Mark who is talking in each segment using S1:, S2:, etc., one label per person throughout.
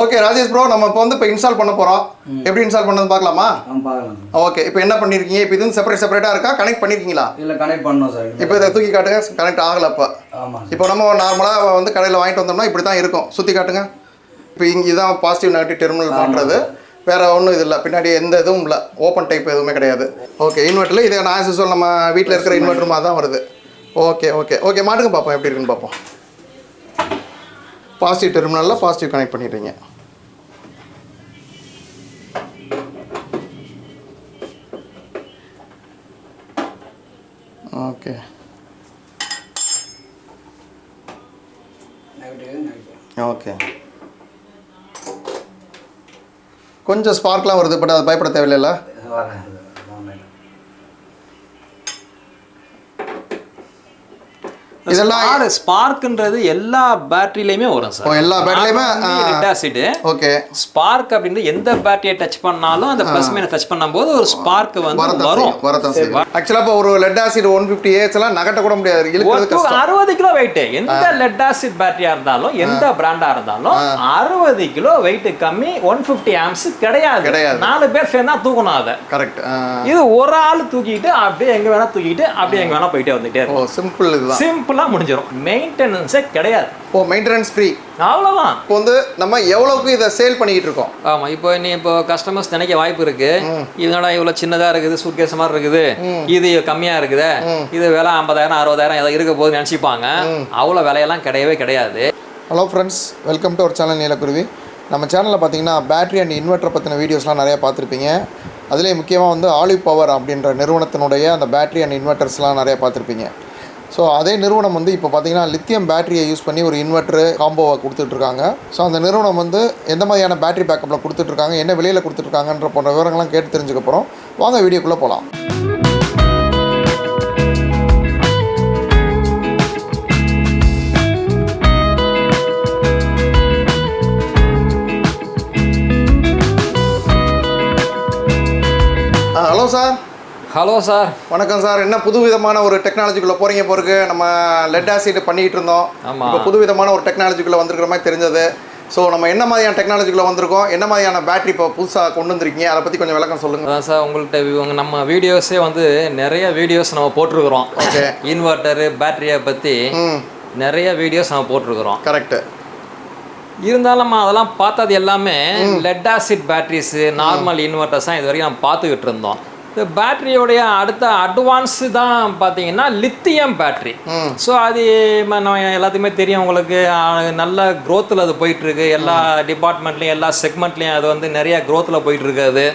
S1: okay Rajesh bro நம்ம இப்போ வந்து இப்போ இன்ஸ்டால் பண்ண போகிறோம் எப்படி இன்ஸ்டால் பண்ணது பார்க்கலாமா ஓகே இப்போ என்ன பண்ணியிருக்கீங்க இப்போ இது செப்பரேட் செப்பரேட்டாக இருக்கா கனெக்ட் பண்ணியிருக்கீங்களா
S2: இல்லை கனெக்ட் பண்ணோம் சார்
S1: இப்போ இதை தூக்கி காட்டுங்க கனெக்ட் ஆகலை இப்போ இப்போ நம்ம நார்மலாக வந்து கடையில் வாங்கிட்டு வந்தோம்னா இப்படி தான் இருக்கும் சுற்றி காட்டுங்க இப்போ இங்கே தான் பாசிட்டிவ் நெகட்டிவ் டெர்மினல் பண்ணுறது வேறு ஒன்றும் இது இல்லை பின்னாடி எந்த இதுவும் இல்லை ஓப்பன் டைப் எதுவுமே கிடையாது ஓகே இன்வெர்ட்டரில் இதை நான் சொல்ல நம்ம வீட்டில் இருக்கிற இன்வெர்ட்டர் தான் வருது ஓகே ஓகே ஓகே மாட்டுங்க பார்ப்போம் எப்படி இருக்குன்னு பார்ப்போம் பாசிட்டிவ் டெர்மினலில் பாசிட்டிவ் கனெக்ட் பண்ணிடுறீங்க ஓகே ஓகே கொஞ்சம் ஸ்பார்க்லாம் வருது பட் அது பயப்பட தேவையில்லை
S2: இதெல்லாம் ஸ்பார்க்ன்றது எல்லா பேட்டரியிலையுமே வரும்
S1: சார் எல்லா பேட்டரியிலையுமே ஆசிடு ஓகே
S2: ஸ்பார்க் அப்படின்றது எந்த பேட்டரியை டச் பண்ணாலும் அந்த ப்ளஸ் மைனஸ் டச் பண்ணும்போது ஒரு ஸ்பார்க் வந்து வரும்
S1: வரதான் ஆக்சுவலா இப்போ ஒரு லெட் ஆசிட் ஒன் ஃபிஃப்டி எல்லாம் நகட்ட கூட
S2: முடியாது அறுபது கிலோ வெயிட் எந்த லெட் ஆசிட் பேட்டரியா இருந்தாலும் எந்த பிராண்டா இருந்தாலும் அறுபது கிலோ வெயிட் கம்மி ஒன் ஃபிஃப்டி ஆம்ஸ் கிடையாது கிடையாது நாலு பேர் சேர்ந்தா தூக்கணும் அத கரெக்ட் இது ஒரு ஆள் தூக்கிட்டு அப்படியே எங்க வேணா தூக்கிட்டு அப்படியே எங்க வேணா போயிட்டே வந்துட்டே சிம்பிள் சிம்பிளா தான் முடிஞ்சிடும் மெயின்டெனன்ஸே கிடையாது
S1: இப்போ மெயின்டெனன்ஸ் ஃப்ரீ அவ்வளோதான் இப்போ வந்து நம்ம எவ்வளோக்கு இதை சேல் பண்ணிக்கிட்டு இருக்கோம்
S2: ஆமாம் இப்போ நீ இப்போ கஸ்டமர்ஸ் நினைக்க வாய்ப்பு இருக்கு இதனால இவ்வளோ சின்னதாக இருக்குது சூட்கேஸ் மாதிரி இருக்குது இது கம்மியாக இருக்குது இது விலை ஐம்பதாயிரம் அறுபதாயிரம் ஏதாவது இருக்க போது நினச்சிப்பாங்க அவ்வளோ விலையெல்லாம் கிடையவே கிடையாது
S1: ஹலோ ஃப்ரெண்ட்ஸ் வெல்கம் டு ஒரு சேனல் நீலக்குருவி நம்ம சேனலில் பார்த்தீங்கன்னா பேட்ரி அண்ட் இன்வெர்டர் பற்றின வீடியோஸ்லாம் நிறையா பார்த்துருப்பீங்க அதிலே முக்கியமாக வந்து ஆலிவ் பவர் அப்படின்ற நிறுவனத்தினுடைய அந்த பேட்ரி அண்ட் இன்வெர்ட்டர்ஸ்லாம் நிறையா பார்த்துருப்பீங்க ஸோ அதே நிறுவனம் வந்து இப்போ பார்த்தீங்கன்னா லித்தியம் பேட்டரியை யூஸ் பண்ணி ஒரு இன்வெர்ட்ரு காம்போவை கொடுத்துட்ருக்காங்க ஸோ அந்த நிறுவனம் வந்து எந்த மாதிரியான பேட்டரி பேக்கப்பில் கொடுத்துட்ருக்காங்க என்ன விலையில் கொடுத்துட்ருக்காங்கன்ற போன்ற விவரங்கள்லாம் கேட்டு தெரிஞ்சுக்க போகிறோம் வாங்க வீடியோக்குள்ளே போகலாம் ஹலோ சார் ஹலோ சார் வணக்கம் சார் என்ன புது விதமான ஒரு டெக்னாலஜிக்குள்ள போகிறீங்க போருக்கு நம்ம லெட் ஆசிட் பண்ணிகிட்டு இருந்தோம் புது விதமான ஒரு டெக்னாலஜிக்குள்ள வந்திருக்கிற மாதிரி தெரிஞ்சது ஸோ நம்ம என்ன மாதிரியான டெக்னாலஜிக்கில் வந்திருக்கோம் என்ன மாதிரியான பேட்டரி இப்போ புதுசாக கொண்டு வந்திருக்கீங்க அதை பற்றி கொஞ்சம் விளக்கம் சொல்லுங்கள்
S2: அதான் சார் உங்கள்கிட்ட இவங்க நம்ம வீடியோஸே வந்து நிறைய வீடியோஸ் நம்ம போட்டிருக்கிறோம் ஓகே இன்வெர்ட்டரு பேட்டரியை பற்றி நிறைய வீடியோஸ் நம்ம போட்டிருக்கிறோம் கரெக்டு இருந்தாலும் நம்ம அதெல்லாம் பார்த்தது எல்லாமே lead acid batteries normal inverters தான் இது வரைக்கும் நம்ம பார்த்துக்கிட்டு இருந்தோம் பேட்டரியோடைய அடுத்த அட்வான்ஸு தான் பார்த்தீங்கன்னா லித்தியம் பேட்ரி ஸோ அது நம்ம எல்லாத்தையுமே தெரியும் உங்களுக்கு நல்ல க்ரோத்தில் அது போயிட்டுருக்கு எல்லா டிபார்ட்மெண்ட்லேயும் எல்லா செக்மெண்ட்லேயும் அது வந்து நிறையா க்ரோத்தில் போயிட்டுருக்கு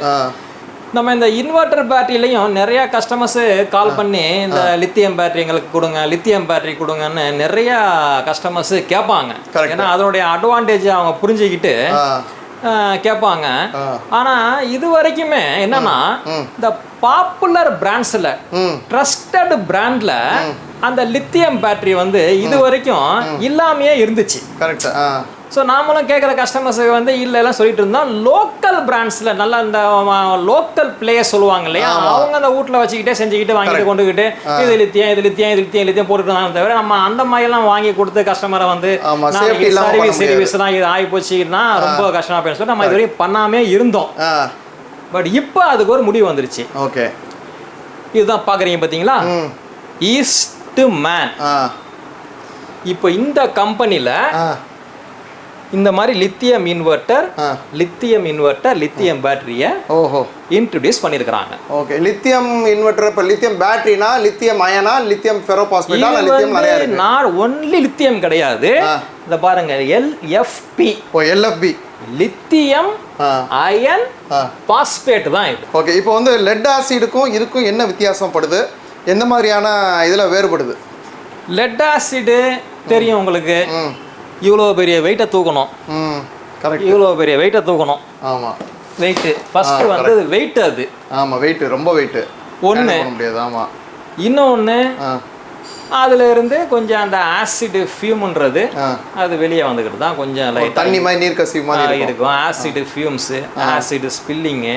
S2: நம்ம இந்த இன்வெர்டர் பேட்டரியிலையும் நிறையா கஸ்டமர்ஸு கால் பண்ணி இந்த லித்தியம் பேட்டரி எங்களுக்கு கொடுங்க லித்தியம் பேட்டரி கொடுங்கன்னு நிறையா கஸ்டமர்ஸு கேட்பாங்க ஏன்னா அதனுடைய அட்வான்டேஜ் அவங்க புரிஞ்சுக்கிட்டு கேட்பாங்க ஆனா இது வரைக்குமே என்னன்னா இந்த பாப்புலர் பிராண்ட்ஸில் ட்ரஸ்டட் பிராண்ட்ல அந்த லித்தியம் பேட்டரி வந்து இது வரைக்கும் இல்லாமையே இருந்துச்சு கரெக்டா ஸோ நாமளும் கேட்குற கஸ்டமர்ஸுக்கு வந்து இல்லைலாம் சொல்லிட்டு இருந்தோம் லோக்கல் பிராண்ட்ஸில் நல்லா இந்த லோக்கல் பிளேயர் சொல்லுவாங்க இல்லையா அவங்க அந்த வீட்டில் வச்சுக்கிட்டே செஞ்சுக்கிட்டு வாங்கிட்டு கொண்டுக்கிட்டு இது லித்தியம் இது லித்தியம் இது லித்தியம் லித்தியம் போட்டுட்டு தவிர நம்ம அந்த மாதிரிலாம் வாங்கி கொடுத்து கஸ்டமரை வந்து சர்வீஸ் தான் இது ஆகி போச்சுன்னா ரொம்ப கஷ்டமாக பேச நம்ம இது வரைக்கும் பண்ணாமே இருந்தோம் பட் இப்போ அதுக்கு ஒரு முடிவு வந்துருச்சு ஓகே இதுதான் பார்க்குறீங்க பார்த்தீங்களா ஈஸ்ட் மேன் இப்போ இந்த கம்பெனியில் இந்த மாதிரி lithium inverter lithium inverter lithium பேட்டரியை ஓஹோ இன்ட்ரடியூஸ் பண்ணியிருக்கிறாங்க
S1: ஓகே லித்தியம் இன்வெர்ட்டர் இப்போ லித்தியம் பேட்டரினா லித்தியம் அயனா லித்தியம் ஃபெரோபாஸ்பேட்டா லித்தியம் நிறைய இருக்கு
S2: நான் ஒன்லி லித்தியம் கிடையாது இந்த பாருங்க எல்எஃப்பி ஓ எல்எஃப்பி லித்தியம் அயன் பாஸ்பேட் தான் இது
S1: ஓகே இப்போ வந்து லெட் ஆசிடுக்கும் இதுக்கும் என்ன வித்தியாசம் படுது எந்த மாதிரியான இதில் வேறுபடுது
S2: லெட் ஆசிடு தெரியும் உங்களுக்கு இவ்வளோ பெரிய வெயிட்டை தூக்கணும் கரெக்ட் இவ்வளோ பெரிய வெயிட்டை தூக்கணும் ஆமாம் வெயிட்டு ஃபஸ்ட்டு வந்து வெயிட் அது
S1: ஆமாம் வெயிட்டு ரொம்ப வெயிட்டு
S2: ஒன்று முடியாது ஆமாம் இன்னொன்று அதுல இருந்து கொஞ்சம் அந்த ஆசிட் ஃபியூம்ன்றது அது வெளியே வந்துக்கிட்டு தான் கொஞ்சம் லைட்
S1: தண்ணி மாதிரி நீர் கசிவு
S2: மாதிரி இருக்கும் ஆசிட் ஃபியூம்ஸ் ஆசிட் ஸ்பில்லிங்கு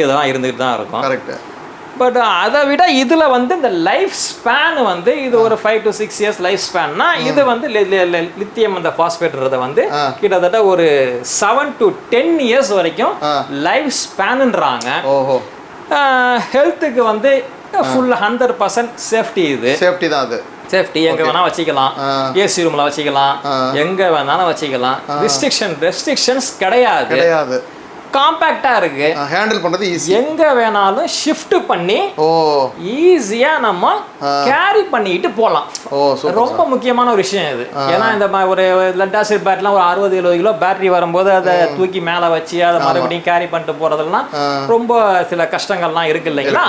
S2: இதெல்லாம் இருந்துகிட்டு தான் இருக்கும் கரெக்ட் பட் uh, அதை விட இதில் வந்து இந்த லைஃப் ஸ்பேன் வந்து இது ஒரு five to six years life ஸ்பேன்னா இது வந்து லித்தியம் அந்த பாஸ்பேட்றத வந்து கிட்டத்தட்ட ஒரு செவன் டு டென் இயர்ஸ் வரைக்கும் லைஃப் ஸ்பேனுன்றாங்க ஹெல்த்துக்கு வந்து ஃபுல் ஹண்ட்ரட் பர்சன்ட் சேஃப்டி இது சேஃப்டி தான் அது சேஃப்டி எங்க வேணா வச்சுக்கலாம் ஏசி ரூம்ல வச்சுக்கலாம் எங்க வேணாலும் வச்சுக்கலாம் ரெஸ்ட்ரிக்ஷன் ரெஸ்ட்ரிக்ஷன்ஸ் கிடையாது கிடையாது காம்பேக்டாக இருக்கு
S1: ஹேண்டில் பண்றது ஈஸி
S2: எங்க வேணாலும் ஷிஃப்ட் பண்ணி ஓ ஈஸியா நம்ம கேரி பண்ணிட்டு போகலாம் ஓ ரொம்ப முக்கியமான ஒரு விஷயம் இது ஏன்னா இந்த ஒரு லெட் ஆசிட் பேட்லாம் ஒரு அறுபது எழுபது கிலோ பேட்டரி வரும்போது அதை தூக்கி மேலே வச்சு அதை மறுபடியும் கேரி பண்ணிட்டு போறதெல்லாம் ரொம்ப சில கஷ்டங்கள்லாம் இருக்கு இல்லைங்களா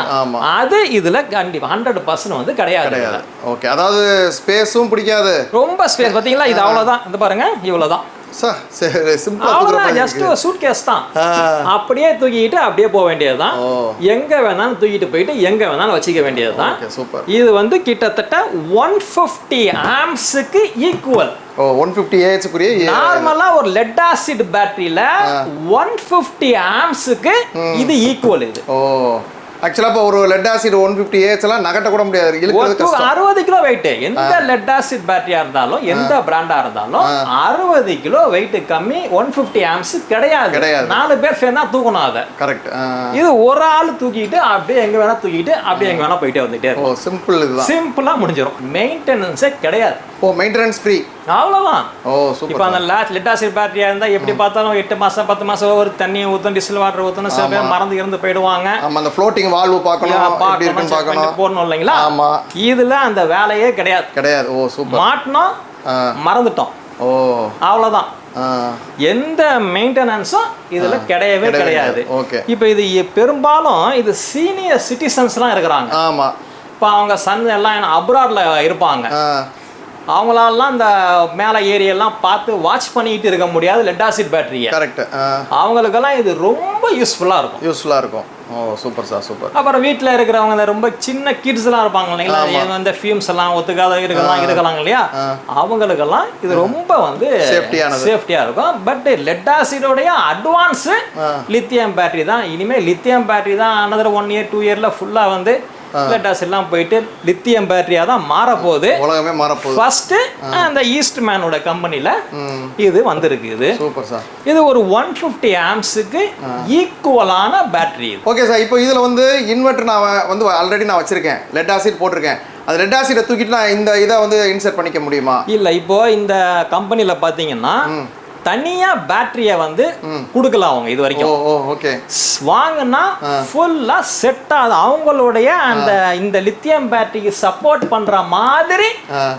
S2: அது இதுல கண்டிப்பா ஹண்ட்ரட் பர்சன்ட் வந்து கிடையாது
S1: ஓகே அதாவது ஸ்பேஸும் பிடிக்காது
S2: ரொம்ப ஸ்பேஸ் பாத்தீங்களா இது அவ்வளவுதான் இந்த பாருங்க இவ்வளவுதான் அவ்வளோதான் தான் அப்படியே தூக்கிட்டு அப்படியே போக வேண்டியதுதான் எங்க வேணாலும் தூக்கிட்டு போயிட்டு எங்க வேணாலும் வச்சுக்க வேண்டியதுதான் இது வந்து கிட்டத்தட்ட ஒன் பிப்டி ஆம்ஸுக்கு ஈக்குவல்
S1: ஒன் ஃபிஃப்டி ஏஹெச்க்குரிய
S2: நார்மலாக ஒரு லெட் ஆசிட் பேட்டரியில ஒன் பிப்டி ஆம்ஸுக்கு இது ஈக்குவல் இது
S1: ஓ ஆக்சுவலாக இப்போ ஒரு லெட் ஆசிட் ஒன் ஃபிஃப்டி ஏஹெச்லாம் நகட்ட கூட முடியாது
S2: அறுபது கிலோ வெயிட் எந்த லெட் ஆசிட் பேட்டரியாக இருந்தாலும் எந்த பிராண்டாக இருந்தாலும் அறுபது கிலோ வெயிட் கம்மி ஒன் ஃபிஃப்டி ஆம்ஸ் கிடையாது கிடையாது நாலு பேர் சேர்ந்தா தூக்கணும் அதை கரெக்ட் இது ஒரு ஆள் தூக்கிட்டு அப்படியே எங்கே வேணா தூக்கிட்டு அப்படியே எங்கே வேணா போயிட்டே வந்துட்டே
S1: இருக்கும் சிம்பிள்
S2: சிம்பிளாக முடிஞ்சிடும் மெயின்டெனன்ஸே கிடையாது
S1: ஓ மெயின்டெனன்ஸ் ஃப்ரீ அவ்வளோதான் ஓ சூப்பர்
S2: இப்போ அந்த லேட் லிட்டாசிட் பேட்டரியாக இருந்தால் எப்படி பார்த்தாலும் எட்டு மாதம் பத்து மாதம் ஒரு தண்ணியை ஊற்றும் டிசல் வாட்டர் ஊற்றணும் சில பேர் மறந்து இருந்து போயிடுவாங்க
S1: நம்ம அந்த ஃப்ளோட்டிங் வால்வு பார்க்கணும் பார்க்கணும் பார்க்கணும்
S2: போடணும் இல்லைங்களா ஆமாம் இதில் அந்த வேலையே கிடையாது
S1: கிடையாது ஓ சூப்பர்
S2: மாட்டினோம் மறந்துட்டோம் ஓ அவ்வளோதான் எந்த மெயின்டெனன்ஸும் இதுல கிடையவே கிடையாது இப்போ இது பெரும்பாலும் இது சீனியர் சிட்டிசன்ஸ்லாம் இருக்கிறாங்க ஆமா இப்போ அவங்க சன் எல்லாம் அப்ராட்ல இருப்பாங்க அவங்களாலாம் இந்த மேலே ஏரியெல்லாம் பார்த்து வாட்ச் பண்ணிட்டு இருக்க முடியாது லெட் ஆசிட் பேட்டரியை கரெக்ட் அவங்களுக்கெல்லாம் இது ரொம்ப யூஸ்ஃபுல்லாக இருக்கும்
S1: யூஸ்ஃபுல்லாக இருக்கும் ஓ சூப்பர் சார் சூப்பர்
S2: அப்புறம் வீட்டில் இருக்கிறவங்க இந்த ரொம்ப சின்ன கிட்ஸ்லாம் இருப்பாங்க இல்லைங்களா இந்த ஃபியூம்ஸ் எல்லாம் ஒத்துக்காத இருக்கலாம் இருக்கலாம் இல்லையா அவங்களுக்கெல்லாம் இது ரொம்ப வந்து சேஃப்டியான சேஃப்டியாக இருக்கும் பட் லெட் ஆசிடோடைய அட்வான்ஸு லித்தியம் பேட்டரி தான் இனிமேல் லித்தியம் பேட்டரி தான் அனதர் ஒன் இயர் டூ இயரில் ஃபுல்லாக வந்து டாஸ் எல்லாம் போயிட்டு லித்தியம் பேட்டரியாக தான் மாறப்போகுது
S1: உலகமே மாறப்போகுது
S2: ஃபர்ஸ்ட் அந்த ஈஸ்ட் மேனோட கம்பெனியில் இது வந்திருக்கு இது சூப்பர் சார் இது ஒரு ஒன் ஃபிஃப்டி ஆம்ஸுக்கு ஈக்குவலான பேட்டரி
S1: ஓகே சார் இப்போ இதில் வந்து இன்வெர்டர் நான் வந்து ஆல்ரெடி நான் வச்சுருக்கேன் லெட் ஆசிட் போட்டிருக்கேன் அது ரெட் ஆசிடை தூக்கிட்டு நான் இந்த இதை வந்து இன்சர்ட் பண்ணிக்க முடியுமா
S2: இல்லை இப்போ இந்த கம்பெனியில் பார்த்தீங்கன்னா தனியா பேட்டரியை வந்து கொடுக்கலாம் அவங்க இது வரைக்கும் ஓகே வாங்கினா ஃபுல்லா செட் ஆகுது அவங்களுடைய அந்த இந்த லித்தியம் பேட்டரிக்கு சப்போர்ட் பண்ற மாதிரி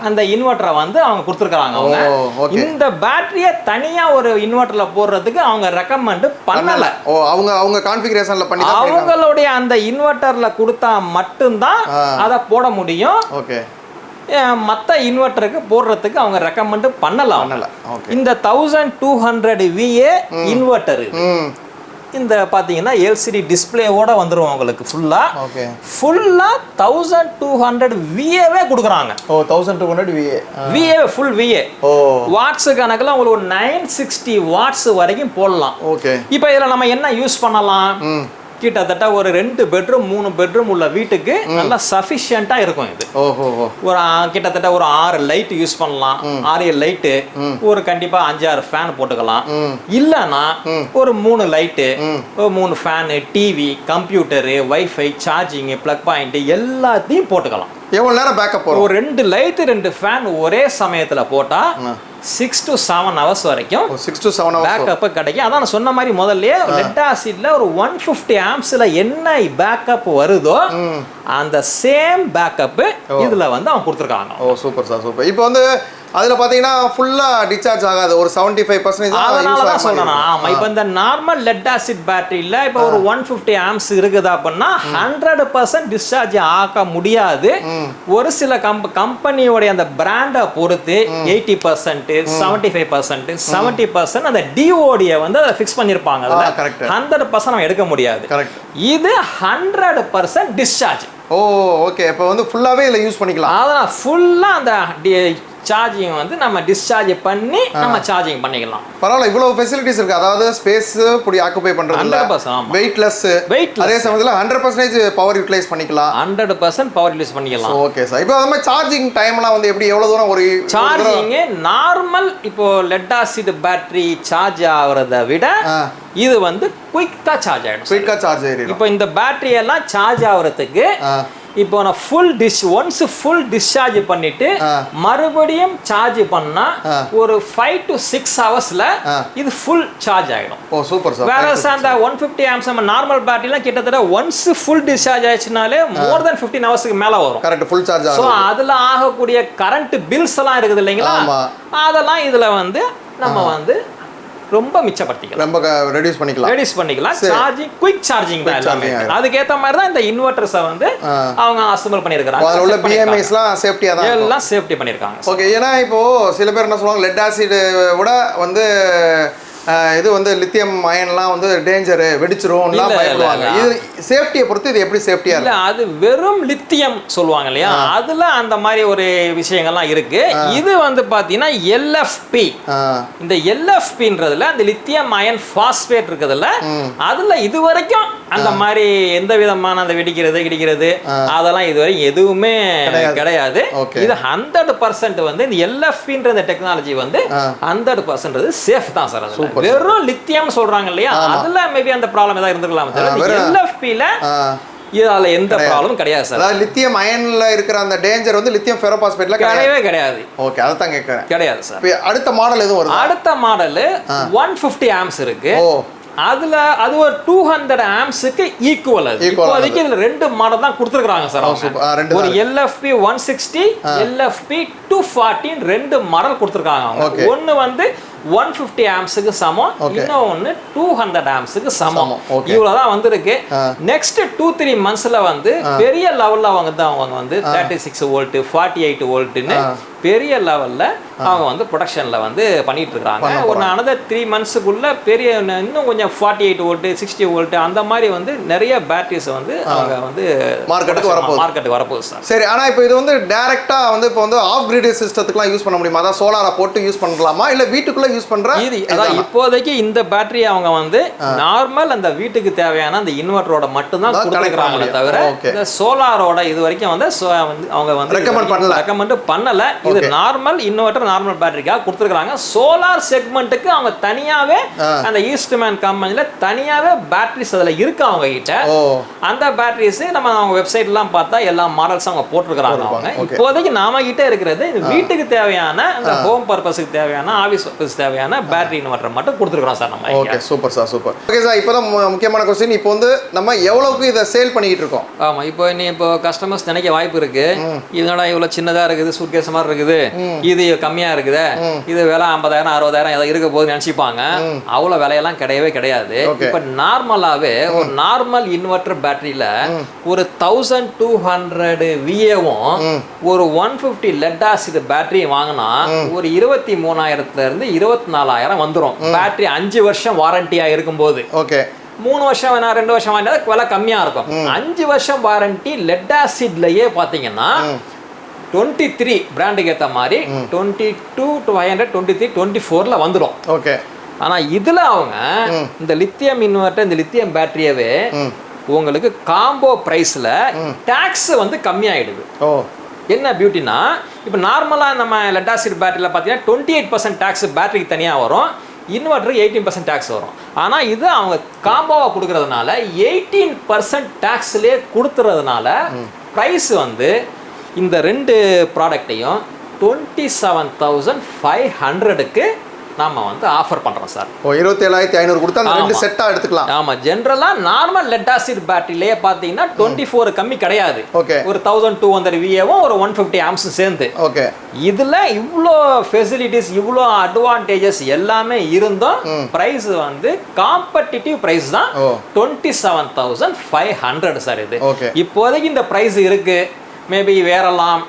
S2: அந்த இன்வெர்டரை வந்து அவங்க கொடுத்துருக்காங்க
S1: அவங்க
S2: இந்த பேட்டரியை தனியா ஒரு இன்வெர்டர்ல போடுறதுக்கு அவங்க ரெக்கமெண்ட் பண்ணல
S1: ஓ அவங்க அவங்க கான்ஃபிகரேஷன்ல
S2: பண்ணி அவங்களுடைய அந்த இன்வெர்டர்ல கொடுத்தா மட்டும்தான் அதை போட முடியும் ஓகே மற்ற இன்வெர்ட்டருக்கு போடுறதுக்கு அவங்க ரெக்கமெண்ட் பண்ணலாம் இந்த thousand two hundred VA inverter இந்த பார்த்தீங்கன்னா எல்சிடி டிஸ்பிளேவோட வந்துடும் உங்களுக்கு ஃபுல்லாக ஃபுல்லாக தௌசண்ட் டூ ஹண்ட்ரட் விஏவே கொடுக்குறாங்க
S1: ஓ thousand two hundred VA
S2: VA full VA ஓ வாட்ஸ் கணக்கில் உங்களுக்கு நைன் சிக்ஸ்டி வாட்ஸ் வரைக்கும் போடலாம் ஓகே இப்போ இதில் நம்ம என்ன யூஸ் பண்ணலாம் கிட்டத்தட்ட ஒரு ரெண்டு பெட்ரூம் மூணு பெட்ரூம் உள்ள வீட்டுக்கு நல்லா சஃபிஷியண்டா இருக்கும் இது ஒரு கிட்டத்தட்ட ஒரு ஆறு லைட் யூஸ் பண்ணலாம் ஆறு லைட்டு ஒரு கண்டிப்பா அஞ்சாறு ஃபேன் போட்டுக்கலாம் இல்லைன்னா ஒரு மூணு லைட்டு மூணு fan TV computer wifi charging plug point எல்லாத்தையும் போட்டுக்கலாம்
S1: எவ்வளோ நேரம் பேக்கப்
S2: ஒரு ரெண்டு லைட்டு ரெண்டு ஃபேன் ஒரே சமயத்தில் போட்டால் சிக்ஸ் டு செவன் ஹவர்ஸ் வரைக்கும் சிக்ஸ் டு செவன் பேக்கப் கிடைக்கும் அதான் நான் சொன்ன மாதிரி முதல்ல லெட் ஆசிட்ல ஒரு ஒன் ஃபிஃப்டி ஆம்ஸ்ல என்ன பேக்கப் வருதோ அந்த சேம் பேக்கப் இதுல வந்து அவன் கொடுத்துருக்காங்க
S1: ஓ சூப்பர் சார் சூப்பர் இப்போ வந்து அதில் பார்த்தீங்கன்னா ஃபுல்லாக டிஸ்சார்ஜ் ஆகாது ஒரு செவன்ட்டி ஃபைவ் பர்சன்டேஜ்
S2: அதனால தான் சொல்கிறேன் ஆமா இப்போ இந்த நார்மல் லெட் ஆசிட் பேட்டரியில் இப்போ ஒரு ஒன் ஃபிஃப்டி ஆம்ஸ் இருக்குது அப்படின்னா ஹண்ட்ரட் பர்சன்ட் டிஸ்சார்ஜ் ஆக முடியாது ஒரு சில கம்ப கம்பெனியோடைய அந்த பிராண்டை பொறுத்து eighty percent seventy five percent seventy percent அந்த டிஓடியை வந்து அதை ஃபிக்ஸ் பண்ணியிருப்பாங்க ஹண்ட்ரட் பர்சன்ட் நம்ம எடுக்க முடியாது இது ஹண்ட்ரட் பர்சன்ட் டிஸ்சார்ஜ்
S1: ஓ ஓகே இப்போ வந்து ஃபுல்லாகவே இதில் யூஸ் பண்ணிக்கலாம்
S2: அதான் ஃபுல்லாக அந்த சார்ஜிங் வந்து நம்ம டிஸ்சார்ஜ் பண்ணி நம்ம சார்ஜிங் பண்ணிக்கலாம்
S1: பரவாயில்ல இவ்வளவு ஃபெசிலிட்டிஸ் இருக்கு அதாவது ஸ்பேஸ் புடி ஆக்குபை பண்றது இல்ல வெயிட்லெஸ் வெயிட் அதே சமயத்துல 100% பவர் யூட்டிலைஸ் பண்ணிக்கலாம்
S2: 100% பவர் யூட்டிலைஸ் பண்ணிக்கலாம்
S1: ஓகே சார் இப்போ நம்ம சார்ஜிங் டைம்லாம் வந்து எப்படி எவ்வளவு தூரம் ஒரு
S2: சார்ஜிங் நார்மல் இப்போ லெட் ஆசிட் பேட்டரி சார்ஜ் ஆவறத விட இது வந்து குயிக்கா சார்ஜ் ஆயிடும்
S1: குயிக்கா சார்ஜ் ஆயிடும்
S2: இப்போ இந்த பேட்டரி எல்லாம் சார்ஜ் ஆகுறதுக்கு இப்போ நான் ஃபுல் டிஷ் ஒன்ஸ் ஃபுல் டிஸ்சார்ஜ் பண்ணிட்டு மறுபடியும் சார்ஜ் பண்ணா ஒரு ஃபைவ் டு சிக்ஸ் ஹவர்ஸ்ல இது ஃபுல் சார்ஜ் ஆகிடும் ஓ சூப்பர் சார் வேற அந்த ஒன் ஃபிஃப்டி ஆம்ஸ் நம்ம நார்மல் பேட்டரிலாம் கிட்டத்தட்ட ஒன்ஸ் ஃபுல் டிஸ்சார்ஜ் ஆயிடுச்சுனாலே மோர் தென் ஃபிஃப்டின் ஹவர்ஸ்க்கு மேல வரும்
S1: கரெக்ட் ஃபுல் சார்ஜ்
S2: ஸோ அதுல ஆகக்கூடிய கரண்ட் பில்ஸ் எல்லாம் இருக்குது இல்லைங்களா அதெல்லாம் இதுல வந்து நம்ம வந்து ரொம்ப மிச்சப்படுத்திக்கலாம்
S1: ரொம்ப ரெடியூஸ் பண்ணிக்கலாம்
S2: ரெடியூஸ் பண்ணிக்கலாம் சார்ஜிங் குயிக் சார்ஜிங் தான் எல்லாமே ஏத்த மாதிரி தான் இந்த இன்வெர்டர்ஸ் வந்து அவங்க அசம்பிள் பண்ணியிருக்காங்க
S1: அதுல உள்ள பிஎம்ஐஸ்லாம் சேஃப்டியா தான்
S2: எல்லாம் சேஃப்டி பண்ணியிருக்காங்க
S1: ஓகே ஏன்னா இப்போ சில பேர் என்ன சொல்லுவாங்க லெட் ஆசிட் விட வந்து இது வந்து லித்தியம் அயன்லாம் வந்து டேஞ்சரு வெடிச்சிரும் பயப்படுவாங்க இது சேஃப்டியை பொறுத்து இது எப்படி சேஃப்டியா
S2: இல்லை அது வெறும் லித்தியம் சொல்லுவாங்க இல்லையா அதுல அந்த மாதிரி ஒரு விஷயங்கள்லாம் இருக்கு இது வந்து பார்த்தீங்கன்னா எல்எஃப்பி இந்த எல்எஃபின்றதுல அந்த லித்தியம் அயன் ஃபாஸ்பேட் இருக்கிறதுல அதுல இது வரைக்கும் அந்த மாதிரி எந்த விதமான அந்த வெடிக்கிறது கிடைக்கிறது அதெல்லாம் இதுவரை எதுவுமே கிடையாது இது ஹண்ட்ரட் பர்சன்ட் வந்து இந்த எல்எஃப்ன்ற இந்த டெக்னாலஜி வந்து ஹண்ட்ரட் பர்சன்ட் சேஃப் தான் சார் அது வெறும் லித்தியம் சொல்றாங்க இல்லையா அதுல மேபி அந்த ப்ராப்ளம் ஏதாவது இருந்திருக்கலாம் சார் எல்எஃபில இதால எந்த ப்ராப்ளமும் கிடையாது சார்
S1: அதாவது லித்தியம் அயன்ல இருக்கிற அந்த டேஞ்சர் வந்து லித்தியம் ஃபெரோபாஸ்பேட்ல
S2: கிடையவே கிடையாது
S1: ஓகே அதை தான் கேட்கறேன் கிடையாது சார் அடுத்த மாடல் எதுவும்
S2: வரும் அடுத்த மாடல் ஒன் பிப்டி ஆம்ஸ் இருக்கு அதுல அது ஒரு டூ ஹண்ட்ரட் ஆம்ஸுக்கு ஈக்குவல் அது இப்போதைக்கு ரெண்டு மாடல் தான் கொடுத்துருக்காங்க
S1: சார்
S2: ஒரு LFP one sixty LFP two ஃபார்ட்டின் ரெண்டு மாடல் கொடுத்துருக்காங்க ஒன்னு வந்து ஒன் ஃபிஃப்டி ஆம்ஸுக்கு சமம் இன்னும் ஒன்று டூ ஹண்ட்ரட் ஆம்ஸுக்கு சமம் இவ்வளோதான் வந்திருக்கு நெக்ஸ்ட் டூ த்ரீ மந்த்ஸில் வந்து பெரிய லெவலில் அவங்க தான் அவங்க வந்து thirty six volt forty eight வோல்ட்டுன்னு பெரிய லெவலில் அவங்க வந்து ப்ரொடக்ஷனில் வந்து பண்ணிட்டு இருக்காங்க ஒரு அனதர் த்ரீ மந்த்ஸுக்குள்ளே பெரிய இன்னும் கொஞ்சம் forty eight volt sixty volt அந்த மாதிரி வந்து நிறைய பேட்டரிஸ் வந்து அவங்க வந்து
S1: மார்க்கெட்டுக்கு வரப்போ
S2: மார்க்கெட்டுக்கு வரப்போகுது சார்
S1: சரி ஆனால் இப்போ இது வந்து டேரெக்டாக வந்து இப்போ வந்து ஆஃப் கிரிட் சிஸ்டத்துக்குலாம் யூஸ் பண்ண முடியுமா அதான் சோலாரை போட்டு யூஸ் பண்ணலாமா இல்லை வீட்டுக்குள்ளே தான் யூஸ் பண்ற
S2: இது அதான் இப்போதைக்கு இந்த பேட்டரி அவங்க வந்து நார்மல் அந்த வீட்டுக்கு தேவையான அந்த இன்வெர்டரோட மட்டும் தான் கொடுக்குறாங்களே தவிர இந்த சோலாரோட இது வரைக்கும் வந்து அவங்க வந்து
S1: ரெக்கமெண்ட் பண்ணல
S2: ரெக்கமெண்ட் பண்ணல இது நார்மல் இன்வெர்டர் நார்மல் பேட்டரிக்காக கொடுத்துக்கறாங்க சோலார் செக்மெண்ட்டுக்கு அவங்க தனியாவே அந்த ஈஸ்ட் மேன் கம்பெனில தனியாவே பேட்டரிஸ் அதுல இருக்கு அவங்க கிட்ட அந்த பேட்டரிஸ் நம்ம அவங்க எல்லாம் பார்த்தா எல்லா மாடல்ஸ் அவங்க போட்டிருக்கிறாங்க அவங்க இப்போதைக்கு நாம கிட்ட இருக்கிறது வீட்டுக்கு தேவையான அந்த ஹோம் பர்பஸுக்கு தேவையான ஆஃபீஸ் பர்பஸ் தேவையான பேட்டரி இன்வெர்டர் மட்டும் கொடுத்துருக்கோம் சார் நம்ம
S1: okay super sir super okay sir இப்போ தான் முக்கியமான கொஸ்டின் இப்போ வந்து நம்ம எவ்வளோக்கு இதை சேல் பண்ணிக்கிட்டு இருக்கோம்
S2: ஆமாம் இப்போ நீ இப்போ கஸ்டமர்ஸ் நினைக்க வாய்ப்பு இருக்கு இதனால இவ்வளோ சின்னதாக இருக்குது சுட்கேஸ் மாதிரி இருக்குது இது கம்மியாக இருக்குது இது விலை ஐம்பதாயிரம் அறுபதாயிரம் ஏதோ இருக்க போது நினச்சிப்பாங்க அவ்வளோ விலையெல்லாம் கிடையவே கிடையாது இப்போ நார்மலாகவே ஒரு நார்மல் இன்வெர்டர் பேட்டரியில் ஒரு தௌசண்ட் டூ ஹண்ட்ரடு விஏவும் ஒரு ஒன் ஃபிஃப்டி லெட் ஆசிட் பேட்டரியும் வாங்கினா ஒரு இருபத்தி இருந்து இருபது இருபத்தி நாலாயிரம் வந்துடும் பேட்டரி அஞ்சு வருஷம் வாரண்டியா இருக்கும்போது ஓகே மூணு வருஷம் வேணா ரெண்டு வருஷம் வாங்கினா விலை கம்மியா இருக்கும் அஞ்சு வருஷம் வாரண்டி லெட் ஆசிட்லயே பாத்தீங்கன்னா டுவெண்ட்டி த்ரீ பிராண்டுக்கு ஏற்ற மாதிரி twenty two two hundred twenty three twenty ஃபோர்ல வந்துடும் ஓகே ஆனா இதுல அவங்க இந்த லித்தியம் இன்வெர்டர் இந்த லித்தியம் பேட்டரியவே உங்களுக்கு காம்போ பிரைஸ்ல டேக்ஸ் வந்து கம்மியாயிடுது ஓ என்ன பியூட்டினா இப்போ நார்மலாக நம்ம லெட்டாசிட் பேட்டரியில் பார்த்தீங்கன்னா டுவெண்ட்டி எயிட் பர்சன்ட் டேக்ஸ் பேட்டரிக்கு தனியாக வரும் இன்வெர்டருக்கு எயிட்டீன் பர்சன்ட் டேக்ஸ் வரும் ஆனால் இது அவங்க காம்போவாக கொடுக்கறதுனால எயிட்டீன் பர்சன்ட் டேக்ஸ்லேயே கொடுத்துறதுனால ப்ரைஸ் வந்து இந்த ரெண்டு ப்ராடக்டையும் டுவெண்ட்டி செவன் தௌசண்ட் ஃபைவ் ஹண்ட்ரடுக்கு நாம் வந்து ஆஃபர் பண்ணுறோம் சார்
S1: ஓ இருபத்தேழாயிரத்தி ஐநூறு கொடுத்தா ரெண்டு செட்டாக எடுத்துக்கலாம்
S2: ஆமாம் ஜென்ரலாக நார்மல் லெட்டாசிட் பேட்டரியிலேயே பார்த்தீங்கன்னா டுவெண்ட்டி ஃபோர் கம்மி கிடையாது ஓகே ஒரு தௌசண்ட் டூ ஹண்ட்ரட் விஏவும் ஒரு ஒன் ஃபிஃப்டி ஆம்ஸும் சேர்ந்து ஓகே இதில் இவ்வளோ ஃபெசிலிட்டிஸ் இவ்வளோ அட்வான்டேஜஸ் எல்லாமே இருந்தும் ப்ரைஸ் வந்து காம்படிட்டிவ் ப்ரைஸ் தான் twenty seven thousand five hundred
S1: sir இது ஓகே
S2: இப்போதைக்கு இந்த ப்ரைஸ் இருக்குது மேபி வேறலாம்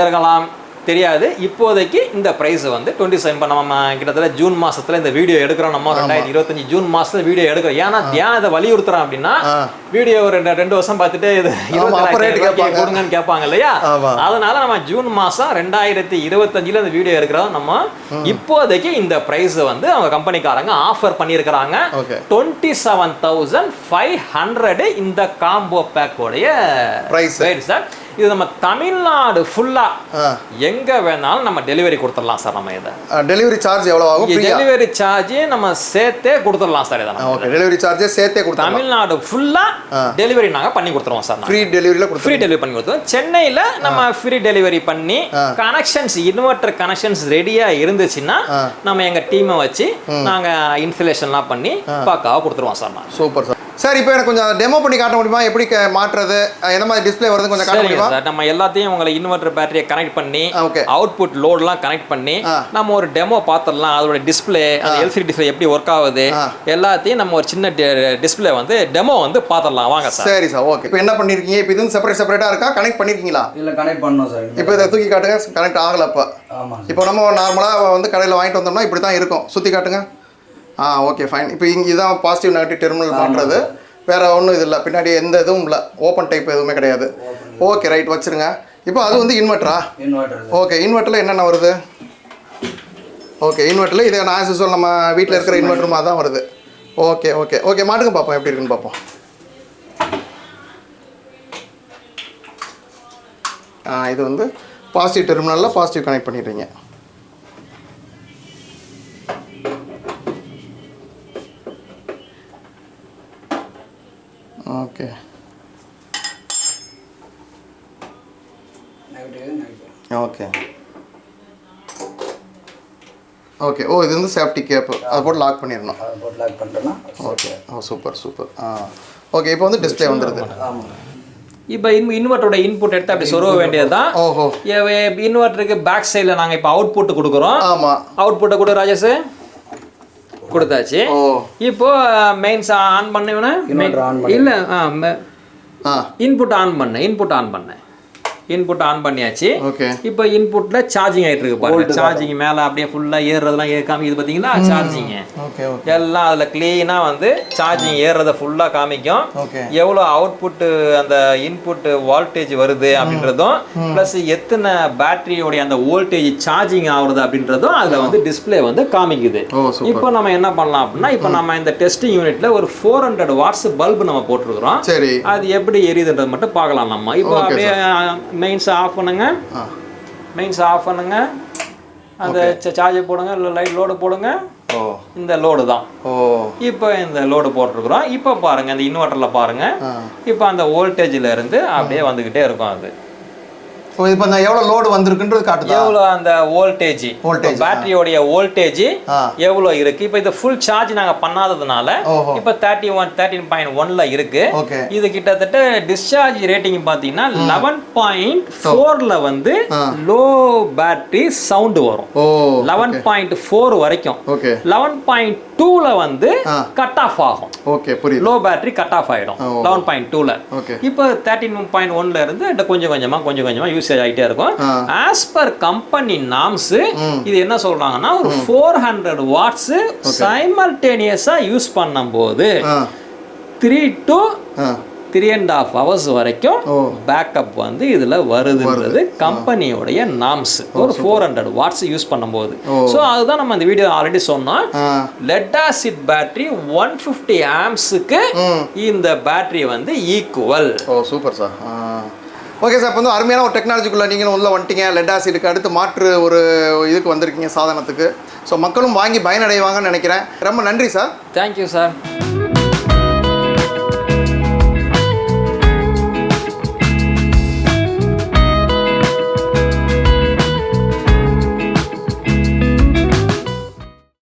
S2: ஏறலாம் தெரியாது இப்போதைக்கு இந்த ப்ரைஸ் வந்து டுவெண்ட்டி செவன் இப்போ நம்ம கிட்டத்தட்ட ஜூன் மாசத்துல இந்த வீடியோ எடுக்கிறோம் நம்ம ரெண்டாயிரத்தி இருபத்தஞ்சு ஜூன் மாசத்துல வீடியோ எடுக்கிறோம் ஏன்னா ஏன் இதை வலியுறுத்துறோம் அப்படின்னா வீடியோ ரெண்டு ரெண்டு வருஷம் பார்த்துட்டு இது கொடுங்கன்னு கேட்பாங்க இல்லையா அதனால நம்ம ஜூன் மாசம் ரெண்டாயிரத்தி இருபத்தஞ்சுல இந்த வீடியோ எடுக்கிறோம் நம்ம இப்போதைக்கு இந்த ப்ரைஸ் வந்து அவங்க கம்பெனிக்காரங்க ஆஃபர் பண்ணியிருக்கிறாங்க twenty seven thousand five hundred இந்த காம்போ பேக்கோடைய ப்ரைஸ் சார் இது நம்ம தமிழ்நாடு ஃபுல்லா எங்க வேணாலும் நம்ம டெலிவரி கொடுத்துடலாம் சார் நம்ம இதை
S1: டெலிவரி சார்ஜ் எவ்வளவு ஆகும்
S2: டெலிவரி சார்ஜ் நம்ம சேர்த்தே கொடுத்துடலாம் சார் இதை
S1: ஓகே டெலிவரி சார்ஜ் சேர்த்தே கொடுத்து
S2: தமிழ்நாடு ஃபுல்லா டெலிவரி நாங்க பண்ணி கொடுத்துருவோம் சார்
S1: ஃப்ரீ டெலிவரியில்
S2: ஃப்ரீ டெலிவரி பண்ணி கொடுத்துருவோம் சென்னையில நம்ம ஃப்ரீ டெலிவரி பண்ணி கனெக்ஷன்ஸ் இன்வெர்டர் கனெக்ஷன்ஸ் ரெடியா இருந்துச்சுன்னா நம்ம எங்க டீமை வச்சு நாங்க இன்ஸ்டலேஷன்லாம் பண்ணி பக்காவாக கொடுத்துருவோம் சார்
S1: சூப்பர் சார் சார் இப்போ எனக்கு கொஞ்சம் டெமோ பண்ணி காட்ட முடியுமா எப்படி மாற்றுறது என்ன மாதிரி டிஸ்பிளே வருது
S2: கொஞ்சம் காட்ட முடியுமா சார் நம்ம எல்லாத்தையும் உங்களை இன்வெர்டர் பேட்டரியை கனெக்ட் பண்ணி ஓகே அவுட்புட் லோட்லாம் கனெக்ட் பண்ணி நம்ம ஒரு டெமோ பார்த்துடலாம் அதோட டிஸ்பிளே அந்த எல்சிடி டிஸ்பிளே எப்படி ஒர்க் ஆகுது எல்லாத்தையும் நம்ம ஒரு சின்ன டிஸ்பிளே வந்து டெமோ வந்து பார்த்துடலாம் வாங்க
S1: சார் சரி சார் ஓகே இப்போ என்ன பண்ணிருக்கீங்க இப்போ இது செப்பரேட் செப்பரேட்டாக இருக்கா கனெக்ட் பண்ணிருக்கீங்களா
S2: இல்லை கனெக்ட் பண்ணோம் சார்
S1: இப்போ இதை தூக்கி காட்டுங்க கனெக்ட் ஆகலப்பா இப்போ நம்ம நார்மலாக வந்து கடையில் வாங்கிட்டு வந்தோம்னா இப்படி தான் இருக்கும் சுற்றி காட்டுங்க ஆ ஓகே ஃபைன் இப்போ இங்கே இதான் பாசிட்டிவ் நெகட்டிவ் டெர்மினல் பண்ணுறது வேறு ஒன்றும் இது இல்லை பின்னாடி எந்த இதுவும் இல்லை ஓப்பன் டைப் எதுவுமே கிடையாது ஓகே ரைட் வச்சுருங்க இப்போ அது வந்து இன்வெர்ட்டரா ஓகே இன்வெர்ட்டரில் என்னென்ன வருது ஓகே இன்வெர்டரில் இதே நான் சொல்ல நம்ம வீட்டில் இருக்கிற மாதிரி தான் வருது ஓகே ஓகே ஓகே மாட்டுக்கு பார்ப்போம் எப்படி இருக்குன்னு பார்ப்போம் இது வந்து பாசிட்டிவ் டெர்மினலில் பாசிட்டிவ் கனெக்ட் பண்ணிடுறீங்க ஓகே ஓ இது வந்து சேஃப்டி கேப் அதை போட்டு லாக் பண்ணிடணும்
S2: அதை போட்டு லாக்
S1: ஓகே ஓ சூப்பர் சூப்பர் ஆ ஓகே இப்போ வந்து டிஸ்பிளே வந்துடுது
S2: இப்போ இன் இன்வெர்ட்டோட இன்புட் எடுத்து அப்படி சொருக வேண்டியது தான் ஓஹோ இன்வெர்ட்டருக்கு பேக் சைடில் நாங்கள் இப்போ அவுட் புட்டு கொடுக்குறோம் ஆமாம் அவுட் புட்டை கொடு ராஜேஷ் கொடுத்தாச்சு இப்போ மெயின்ஸ் ஆன் பண்ணுவேன்னா இல்லை ஆ இன்புட் ஆன் பண்ணேன் இன்புட் ஆன் பண்ணேன் இன்புட் ஆன் பண்ணியாச்சு இப்போ இன்புட்ல சார்ஜிங் ஆயிட்டு இருக்கு பாருங்க சார்ஜிங் மேல அப்படியே ஃபுல்லா ஏறுறதெல்லாம் ஏற்காம இது பாத்தீங்கன்னா சார்ஜிங் எல்லாம் அதுல கிளீனா வந்து சார்ஜிங் ஏறுறத ஃபுல்லா காமிக்கும் எவ்வளவு அவுட்புட் அந்த இன்புட் வோல்டேஜ் வருது அப்படின்றதும் பிளஸ் எத்தனை பேட்டரியோடைய அந்த வோல்டேஜ் சார்ஜிங் ஆகுறது அப்படின்றதும் அதுல வந்து டிஸ்பிளே வந்து காமிக்குது இப்போ நம்ம என்ன பண்ணலாம் அப்படின்னா இப்போ நம்ம இந்த டெஸ்டிங் யூனிட்ல ஒரு ஃபோர் ஹண்ட்ரட் வாட்ஸ் பல்பு நம்ம போட்டிருக்கிறோம் அது எப்படி எரியுதுன்றது மட்டும் பார்க்கலாம் நம்ம இப்போ அப்படியே மெயின்ஸ் ஆஃப் பண்ணுங்க மெயின்ஸ் ஆஃப் பண்ணுங்க அந்த சார்ஜ் போடுங்க இல்லை லைட் லோடு போடுங்க இந்த லோடு தான் இப்போ இந்த லோடு போட்டிருக்கிறோம் இப்போ பாருங்க இந்த இன்வெர்டரில் பாருங்க இப்போ அந்த வோல்டேஜில் இருந்து அப்படியே வந்துக்கிட்டே இருக்கும் அது
S1: இப்போ அந்த எவ்வளோ லோடு வந்திருக்குன்றது காட்டுது
S2: எவ்வளோ அந்த வோல்டேஜ் வோல்டேஜ் பேட்டரியோடைய வோல்டேஜ் எவ்வளோ இருக்கு இப்போ இது ஃபுல் சார்ஜ் நாங்கள் பண்ணாததுனால இப்போ தேர்ட்டி ஒன் தேர்ட்டின் பாயிண்ட் ஒன்ல இருக்கு இது கிட்டத்தட்ட டிஸ்சார்ஜ் ரேட்டிங் பார்த்தீங்கன்னா லெவன் பாயிண்ட் ஃபோர்ல வந்து லோ பேட்டரி சவுண்ட் வரும் லெவன் பாயிண்ட் ஃபோர் வரைக்கும் லெவன் பாயிண்ட் டூல வந்து கட் ஆஃப் ஆகும் ஓகே புரியுது லோ பேட்டரி கட் ஆஃப் ஆகிடும் லெவன் பாயிண்ட் டூல ஓகே இப்போ தேர்ட்டின் பாயிண்ட் ஒன்ல இருந்து கொஞ்சம் கொஞ்சமா கொஞ்சம் கொஞ்சமா யூசேஜ் ஆகிட்டே இருக்கும் ஆஸ் பர் கம்பெனி நாம்ஸ் இது என்ன சொல்றாங்கன்னா ஒரு ஃபோர் ஹண்ட்ரட் வாட்ஸ் சைமல்டேனியஸா யூஸ் பண்ணும்போது three to three and half hours வரைக்கும் பேக்கப் வந்து இதில் வருதுன்றது கம்பெனியோடைய நாம்ஸ் ஒரு ஃபோர் ஹண்ட்ரட் வாட்ஸ் யூஸ் பண்ணும்போது ஸோ அதுதான் நம்ம இந்த வீடியோ ஆல்ரெடி சொன்னோம் lead acid battery one fifty ஆம்ஸுக்கு இந்த பேட்டரி வந்து ஈக்குவல்
S1: ஓ சூப்பர் சார் ஓகே சார் இப்போ வந்து அருமையான ஒரு டெக்னாலஜிக்குள்ளே நீங்களும் உள்ளே வந்துட்டீங்க லெட் ஆசிடுக்கு அடுத்து மாற்று ஒரு இதுக்கு வந்திருக்கீங்க சாதனத்துக்கு ஸோ மக்களும் வாங்கி பயனடைவாங்கன்னு நினைக்கிறேன் ரொம்ப நன்றி சார்
S2: தேங்க்யூ சார்